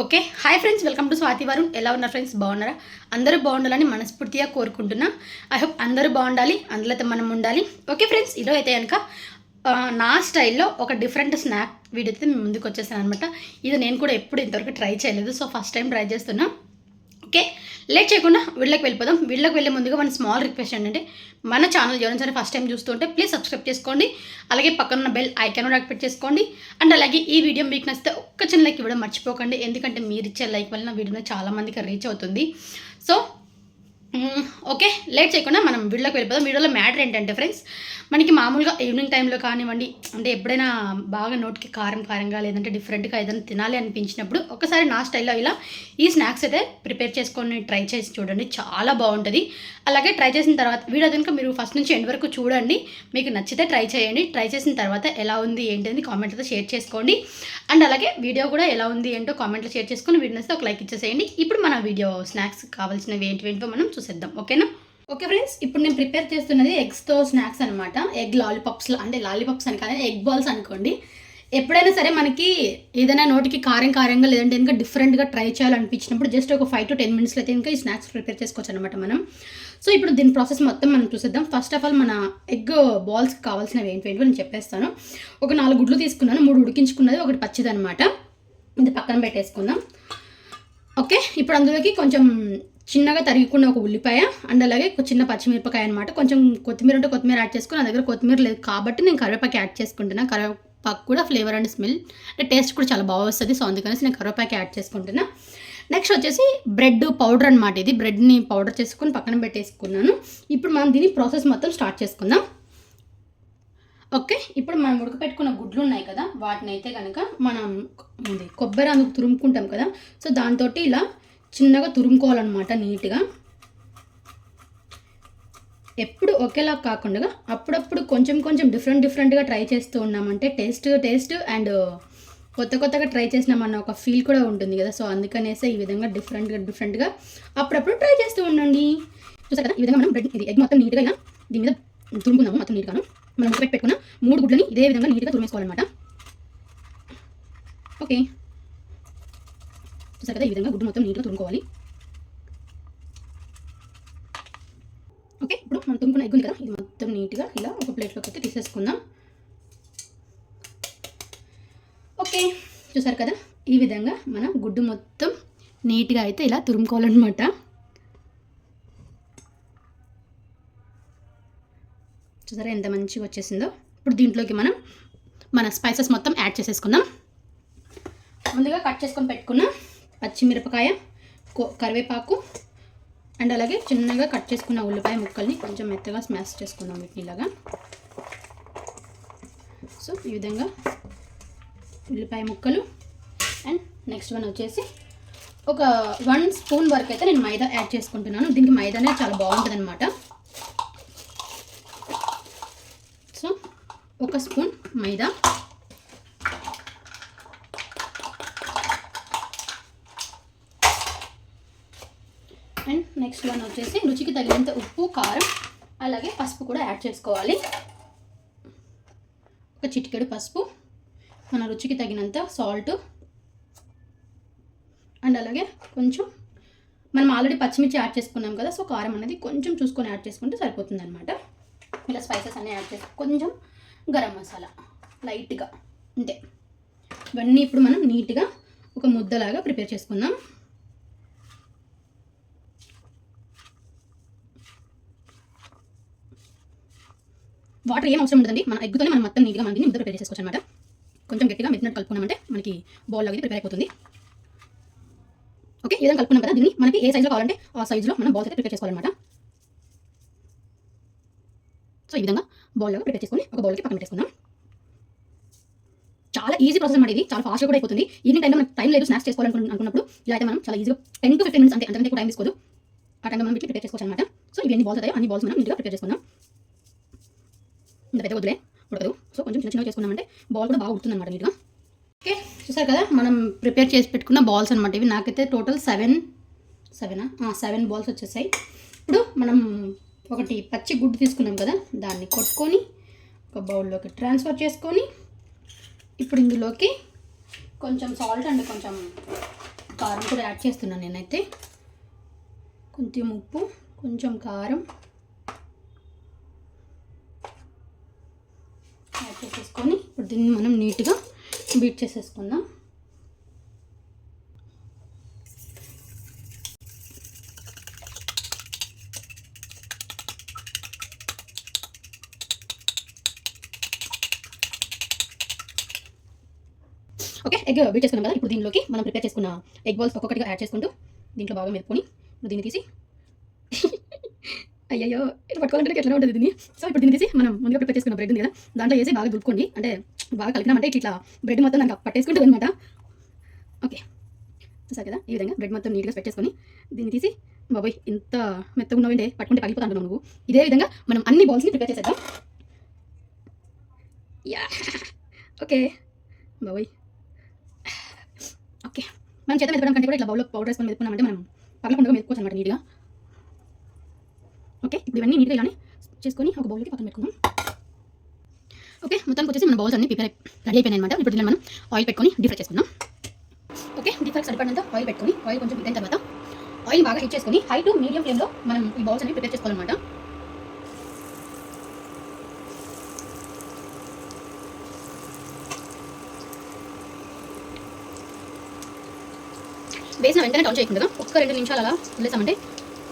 Okay hi friends welcome to Swathi వారు. ఎలా ఉన్నారు ఫ్రెండ్స్? బాగున్నారా? అందరూ బాగుండాలని మనస్ఫూర్తిగా కోరుకుంటున్నా. ఐ హోప్ అందరూ బాగుండాలి అందులో మనం ఉండాలి. ఓకే ఫ్రెండ్స్ ఈరోజు అయితే కనుక నా స్టైల్లో ఒక డిఫరెంట్ స్నాక్ వీడియో అయితే ముందుకు వచ్చేసాను అనమాట ఇది నేను కూడా ఎప్పుడు ఇంతవరకు ట్రై చేయలేదు. సో ఫస్ట్ టైం ట్రై చేస్తున్నా. ఓకే? లేట్ చేయకుండా వీళ్ళకి వెళ్ళిపోదాం. వీళ్ళకి వెళ్ళే ముందుగా మన స్మాల్ రిక్వెస్ట్ ఏంటంటే మన ఛానల్ ఎవరైనా సరే ఫస్ట్ టైం చూస్తుంటే ప్లీజ్ సబ్స్క్రైబ్ చేసుకోండి. అలాగే పక్కన ఉన్న బెల్ ఐకాన్ యాక్టివేట్ చేసుకోండి. అండ్ అలాగే ఈ వీడియో మీకు నచ్చితే ఒక్క చిన్న లైక్ ఇవ్వడం మర్చిపోకండి. ఎందుకంటే మీరు ఇచ్చే లైక్ వల్ల నా వీడియో చాలామందికి రీచ్ అవుతుంది. సో ఓకే లేట్ చేయకుండా మనం వీడియోకి వెళ్ళిపోదాం. వీడియోలో మ్యాటర్ ఏంటంటే ఫ్రెండ్స్ మనకి మామూలుగా ఈవినింగ్ టైంలో కానివ్వండి అంటే ఎప్పుడైనా బాగా నోటికి కారం కారంగా లేదంటే డిఫరెంట్గా ఏదైనా తినాలి అనిపించినప్పుడు ఒకసారి నా స్టైల్లో ఇలా ఈ స్నాక్స్ అయితే ప్రిపేర్ చేసుకొని ట్రై చేసి చూడండి. చాలా బాగుంటుంది. అలాగే ట్రై చేసిన తర్వాత వీడియో కనుక మీరు ఫస్ట్ నుంచి ఎండ్ వరకు చూడండి. మీకు నచ్చితే ట్రై చేయండి. ట్రై చేసిన తర్వాత ఎలా ఉంది ఏంటి అని కామెంట్ అయితే షేర్ చేసుకోండి. అండ్ అలాగే వీడియో కూడా ఎలా ఉంది ఏంటో కామెంట్లో షేర్ చేసుకొని వీడియో ఒక లైక్ ఇచ్చేసేయండి. ఇప్పుడు మన వీడియో స్నాక్స్ కావాల్సినవి ఏంటి ఏంటో మనం చూసేద్దాం ఓకేనా? ఓకే ఫ్రెండ్స్ ఇప్పుడు నేను ప్రిపేర్ చేస్తున్నది ఎగ్స్తో స్నాక్స్ అనమాట ఎగ్ లాలీపాప్స్ అంటే లాలీపాప్స్ అని కాదు ఎగ్ బాల్స్ అనుకోండి. ఎప్పుడైనా సరే మనకి ఏదైనా నోటికి కారం కారంగా లేదంటే ఇంకా డిఫరెంట్గా ట్రై చేయాలనిపించినప్పుడు జస్ట్ ఒక ఫైవ్ టు టెన్ మినిట్స్లో అయితే ఇంకా ఈ స్నాక్స్ ప్రిపేర్ చేసుకోవచ్చు అనమాట మనం. సో ఇప్పుడు దీని ప్రాసెస్ మొత్తం మనం చూసేద్దాం. ఫస్ట్ ఆఫ్ ఆల్ మన ఎగ్ బాల్స్ కావాల్సినవి ఏంటి ఏంటో నేను చెప్పేస్తాను. ఒక నాలుగు గుడ్లు తీసుకున్నాను మూడు ఉడికించుకున్నది ఒకటి పచ్చిది అనమాట ఇది పక్కన పెట్టేసుకుందాం. ఓకే ఇప్పుడు అందులోకి కొంచెం చిన్నగా తరిగికున్న ఒక ఉల్లిపాయ అండ్ అలాగే చిన్న పచ్చిమిరపకాయ అనమాట కొంచెం కొత్తిమీర ఉంటే కొత్తిమీర యాడ్ చేసుకుని నా దగ్గర కొత్తిమీర లేదు కాబట్టి నేను కరివేపాకు యాడ్ చేసుకుంటున్నా. కరివేపాకు కూడా ఫ్లేవర్ అండ్ స్మెల్ అంటే టేస్ట్ కూడా చాలా బాగా వస్తుంది. సో అందుకనేసి నేను కరివేపాకు యాడ్ చేసుకుంటున్నా. నెక్స్ట్ వచ్చేసి బ్రెడ్ పౌడర్ అనమాట ఇది. బ్రెడ్ని పౌడర్ చేసుకుని పక్కన పెట్టేసుకున్నాను. ఇప్పుడు మనం దీని ప్రాసెస్ మొత్తం స్టార్ట్ చేసుకుందాం. ఓకే ఇప్పుడు మనం ఉడకపెట్టుకున్న గుడ్లు ఉన్నాయి కదా వాటిని అయితే కనుక మనం ఇది కొబ్బరి అందుకు తురుముకుంటాం కదా సో దాంతో ఇలా చిన్నగా తురుముకోవాలన్నమాట నీట్గా. ఎప్పుడు ఒకేలా కాకుండా అప్పుడప్పుడు కొంచెం కొంచెం డిఫరెంట్ డిఫరెంట్గా ట్రై చేస్తూ ఉన్నామంటే టేస్ట్ టేస్ట్ అండ్ కొత్త కొత్తగా ట్రై చేసినామన్న ఒక ఫీల్ కూడా ఉంటుంది కదా. సో అందుకనేసే ఈ విధంగా డిఫరెంట్గా డిఫరెంట్గా అప్పుడప్పుడు ట్రై చేస్తూ ఉండండి. చూసారు కదా? ఈ విధంగా మనం బ్రెడ్ ఇది ఎగ్ మొత్తం నీట్గా ఇలా దీని మీద తురుముకుందాము మొత్తం నీట్గాను. మనం పెట్టుకున్న మూడు గుడ్లని ఇదే విధంగా నీట్గా తురిమేసుకోవాలన్నమాట. ఓకే. చూసారు కదా ఈ విధంగా గుడ్డు మొత్తం నీట్గా తురుముకోవాలి. ఓకే ఇప్పుడు మనం తుమ్ముకున్న ఎగ్ కదా ఇది మొత్తం నీట్గా ఇలా ఒక ప్లేట్లోకి అయితే తీసేసుకుందాం. ఓకే చూసారు కదా ఈ విధంగా మనం గుడ్డు మొత్తం నీట్గా అయితే ఇలా తురుముకోవాలన్నమాట. చూసారా ఎంత మంచిగా వచ్చేసిందో? ఇప్పుడు దీంట్లోకి మనం మన స్పైసెస్ మొత్తం యాడ్ చేసేసుకుందాం. ముందుగా కట్ చేసుకొని పెట్టుకున్నాం పచ్చిమిరపకాయ కో కరివేపాకు అండ్ అలాగే చిన్నగా కట్ చేసుకున్న ఉల్లిపాయ ముక్కల్ని కొంచెం మెత్తగా స్మాష్ చేసుకుందాం వీటిని ఇలాగా సో ఈ విధంగా ఉల్లిపాయ ముక్కలు అండ్ నెక్స్ట్ వన్ వచ్చేసి ఒక వన్ స్పూన్ వరకు అయితే నేను మైదా యాడ్ చేసుకుంటున్నాను. దీనికి మైదానే చాలా బాగుంటుంది అనమాట సో ఒక spoon maida. And next one వచ్చేసి రుచికి తగినంత ఉప్పు కారం అలాగే పసుపు కూడా యాడ్ చేసుకోవాలి. ఒక చిటికెడు పసుపు మన రుచికి తగినంత సాల్ట్ అండ్ అలాగే కొంచెం మనం ఆల్రెడీ పచ్చిమిర్చి యాడ్ చేసుకున్నాం కదా సో కారం అనేది కొంచెం చూసుకొని యాడ్ చేసుకుంటే సరిపోతుంది అనమాట ఇలా స్పైసెస్ అన్నీ యాడ్ చేసి కొంచెం గరం మసాలా లైట్గా అంతే. ఇవన్నీ ఇప్పుడు మనం నీట్గా ఒక ముద్దలాగా ప్రిపేర్ చేసుకుందాం. వాటర్ ఏం అవసరం ఉండదండి. మన ఎగ్గుతోనే మనం మొత్తం నీట్గా మనం దీన్ని ముద్ద ప్రిపేర్ చేసుకోవచ్చు అనమాట కొంచెం గట్టిగా మెత్తినట్టు కలుపుకున్నామంటే మనకి బౌల్ లాగా ప్రిపేర్ అయిపోతుంది. ఓకే ఏదైనా విధంగా కలుపుకున్నాం కదా దీన్ని మనకి ఏ సైజులో కావాలంటే ఆ సైజులో మనం బౌల్స్ అయితే ప్రిపేర్ చేసుకోవాలన్నమాట. సో ఈ విధంగా బౌల్ లాగా ప్రిపేర్ చేసుకొని ఒక బౌల్కి పక్కన పెట్టేసుకుందాం. చాలా ఈజీ ప్రాసెస్ అనమాట ఇది. చాలా ఫాస్ట్గా కూడా అయిపోతుంది. ఈవినింగ్ టైంలో మనకి టైం లేదు స్నాక్స్ చేసుకోవాలనుకున్న అనుకున్నప్పుడు ఇలా అయితే మనం చాలా ఈజీగా టెన్ టు ఫిఫ్టీన్ మినిట్స్ అంతే అంతకంటే ఎక్కువ టైం తీసుకోదు. ఆ టైంలో మనం ప్రిపేర్ చేసుకోవచ్చు అనమాట సో ఇవన్నీ బాల్స్ అయితే అన్ని బాల్స్ మనం ఇంటిగా ప్రిపేర్ చేసుకుందాం. ఇంత పెద్ద వద్దులే ఉడకదు. సో కొంచెం చిన్న చిన్నగా చేసుకున్నామంటే బాల్ కూడా బాగా ఉడుతుంది అనమాట నీట్గా. ఓకే చూసారు కదా మనం ప్రిపేర్ చేసి పెట్టుకున్న బాల్స్ అనమాట ఇవి. నాకైతే టోటల్ సెవెన్ సెవెనా సెవెన్ బాల్స్ వచ్చేసాయి. ఇప్పుడు మనం ఒకటి పచ్చి గుడ్డు తీసుకున్నాం కదా దాన్ని కొట్టుకొని ఒక బౌల్లోకి ట్రాన్స్ఫర్ చేసుకొని ఇప్పుడు ఇందులోకి కొంచెం సాల్ట్ అండ్ కొంచెం కారం కూడా యాడ్ చేస్తున్నాను నేనైతే. కొంచెం ఉప్పు కొంచెం కారం యాడ్ చేసేసుకొని ఇప్పుడు దీన్ని మనం నీట్గా బీట్ చేసేసుకుందాం. ఓకే ఎగ్ బీట్ చేసుకున్నాం కదా. ఇప్పుడు దీనిలోకి మనం ప్రిపేర్ చేసుకున్న ఎగ్ బాల్స్ ఒక్కొక్కటిగా యాడ్ చేసుకుంటూ దీంట్లో బాగా మెరుపుకొని ఇప్పుడు దీన్ని తీసి అయ్యో ఇట్లా పట్టుకోవాలంటే ఎట్లా ఉంటుంది దీన్ని. సో ఇప్పుడు దీన్ని తీసి మనం ముందుగా ప్రిపేర్ చేసుకున్న బ్రెడ్ ఉంది కదా. దాంట్లో వేసి బాగా దులుపుకోండి. అంటే బాగా కలిపినామంటే ఇట్లా బ్రెడ్ మొత్తం దానికి పట్టేసుకుంటుంది అనమాట ఓకే చూసారు కదా? ఈ విధంగా బ్రెడ్ మొత్తం నీట్గా పెట్టేసుకొని దీన్ని తీసి బాబోయ్ ఇంత మెత్తగా ఉన్నావంటే పట్టుకుంటే పగిలిపోతా అంటున్నావు నువ్వు. ఇదే విధంగా మనం అన్ని బౌల్స్ని ప్రిపేర్ చేసేద్దాం. యా ఓకే బాబోయ్. ఓకే మనం చేత మెదపడం కంటే కూడా ఇట్లా బౌల్లో పౌడర్ వేసుకొని మెదుకున్నామంటే మనం పగలకుండా మెదుకోవచ్చు అనమాట నీట్గా ఓకే? ఇప్పుడు ఇవన్నీ నీట్గా ఇలానే చేసుకొని ఒక బౌల్కి పక్కన పెట్టుకుందాం. ఓకే? మొత్తానికి వచ్చేసి మన బౌల్స్ అన్ని ప్రిపేర్ రెడీ అయిపోయినాయి అనమాట ఇప్పుడు మనం ఆయిల్ పెట్టుకొని డీప్ ఫ్రై చేసుకుందాం. ఓకే? డీప్ ఫ్రై సరిపడినంత ఆయిల్ పెట్టుకొని ఆయిల్ కొంచెం పెట్టిన తర్వాత ఆయిల్ బాగా హీట్ చేసుకొని హై టు మీడియం ఫ్లేమ్లో మనం ఈ బౌల్స్ అన్ని ప్రిపేర్ చేసుకోవాలన్నమాట. వేసిన వెంటనే టౌన్ చేయకుండా ఒక్క రెండు నిమిషాలు అలా వదిలేసామంటే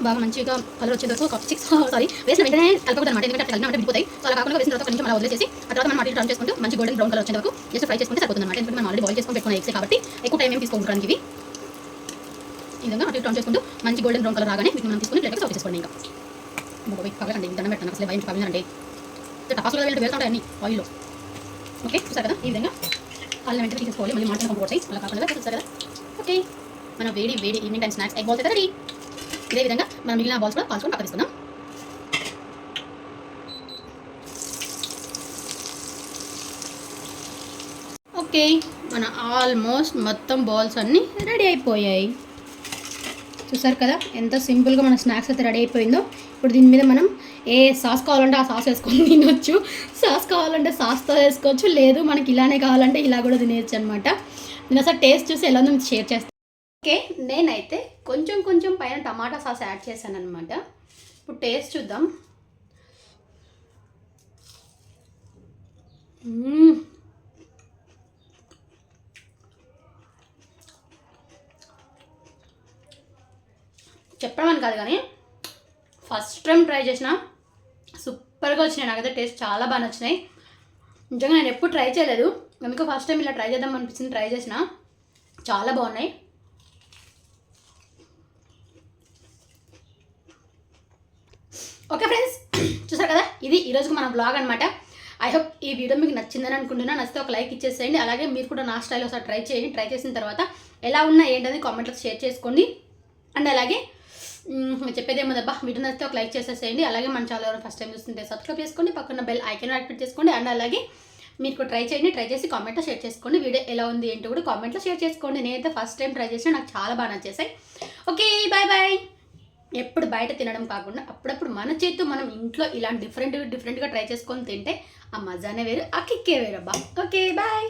బాగా మంచిగా కలర్ వచ్చే వరకు ఒక సిక్స్ సారీ వేసిన వెంటనే కలపకూడదు అనమాట. ఎందుకంటే అట్లా అంటే విడిపోతాయి. సో అలా కాకుండా వేసిన తర్వాత ఒక నిమిషం అలా వదిలేసి ఆ తర్వాత మనం అటు టర్న్ చేసుకుంటూ మంచి గోల్డెన్ బ్రౌన్ కలర్ వచ్చే వరకు జస్ట్ ఫ్రై చేసుకుంటే సరిపోతుంది అనమాట. ఎందుకంటే మనం ఆల్రెడీ బాయిల్ చేసుకుని పెట్టుకున్న ఎగ్స్ కాబట్టి ఎక్కువ టైం ఏం తీసుకోవడానికి ఇవి. ఈ విధంగా అటు టర్న్ చేసుకుంటూ మంచి గోల్డెన్ బ్రౌన్ కలర్ రాగానే మనం తీసుకుని ప్లేట్ సర్వ్ చేసుకోండి ఇంకా. బాబోయ్ కావాలండి దండం పెట్టాను అసలు భయం పగిలినండి టపాసులు వెళ్ళి వెళ్తుంటాయి అన్ని ఆయిల్లో ఓకే చూసారు కదా? ఈ విధంగా అల్లం వెంటనే తీసుకోవాలి మళ్ళీ మాటలు అలా కాకుండా చూసారు కదా? ఓకే మన వేడి వేడి evening time snacks egg balls అయితే రెడీ ఇదే విధంగా మనం మిగిలిన బాల్స్ కూడా పాల్చుకొని పక్క తీసుకుందాం ఓకే మన ఆల్మోస్ట్ మొత్తం బాల్స్ అన్నీ రెడీ అయిపోయాయి. చూసారు కదా ఎంత సింపుల్గా మన స్నాక్స్ అయితే రెడీ అయిపోయిందో. ఇప్పుడు దీని మీద మనం ఏ సాస్ కావాలంటే ఆ సాస్ వేసుకొని తినొచ్చు. సాస్ కావాలంటే సాస్తో వేసుకోవచ్చు లేదు మనకి ఇలానే కావాలంటే ఇలా కూడా తినేయచ్చు అనమాట నేను అసలు టేస్ట్ చూసి ఎలా ఉందో షేర్ చేస్తాను ఓకే నేనైతే కొంచెం కొంచెం పైన టమాటా సాస్ యాడ్ చేశాను అనమాట ఇప్పుడు టేస్ట్ చూద్దాం. చెప్పడం అని కాదు కానీ ఫస్ట్ టైం ట్రై చేసిన సూపర్గా వచ్చినాయి. నాకైతే టేస్ట్ చాలా బాగా నచ్చినాయి. నిజంగా నేను ఎప్పుడు ట్రై చేయలేదు. అందుకే ఫస్ట్ టైం ఇలా ట్రై చేద్దాం అనిపించింది. ట్రై చేసిన చాలా బాగున్నాయి. ఓకే ఫ్రెండ్స్ చూసారు కదా? ఇది ఈరోజు మన బ్లాగ్ అనమాట ఐ హోప్ ఈ వీడియో మీకు నచ్చిందని అనుకుంటున్నాను నచ్చితే ఒక లైక్ ఇచ్చేసేయండి. అలాగే మీరు కూడా నా స్టైల్ ఒకసారి ట్రై చేయండి. ట్రై చేసిన తర్వాత ఎలా ఉన్నా ఏంటని కామెంట్లో షేర్ చేసుకోండి. అండ్ అలాగే చెప్పేది ఏమోదబ్బా వీడియో నచ్చితే ఒక లైక్ చేసేసేయండి. అలాగే మన ఛానల్ ఎవరైనా ఫస్ట్ టైం చూస్తుంటే సబ్స్క్రైబ్ చేసుకోండి. పక్కన బెల్ ఐకెన్ యాక్టివేట్ చేసుకోండి. అండ్ అలాగే మీరు ట్రై చేయండి. ట్రై చేసి కామెంట్లో షేర్ చేసుకోండి. వీడియో ఎలా ఉంది ఏంటో కూడా కామెంట్లో షేర్ చేసుకోండి. నేనైతే ఫస్ట్ టైం ట్రై చేసిన నాకు చాలా బాగా నచ్చేసాయి. ఓకే బాయ్ బాయ్ ఎప్పుడు బయట తినడం కాకుండా అప్పుడప్పుడు మన చేతితో మనం ఇంట్లో ఇలాంటి డిఫరెంట్ డిఫరెంట్గా ట్రై చేసుకొని తింటే ఆ మజానే వేరు ఆ కిక్కే వేరబ్బా ఓకే బాయ్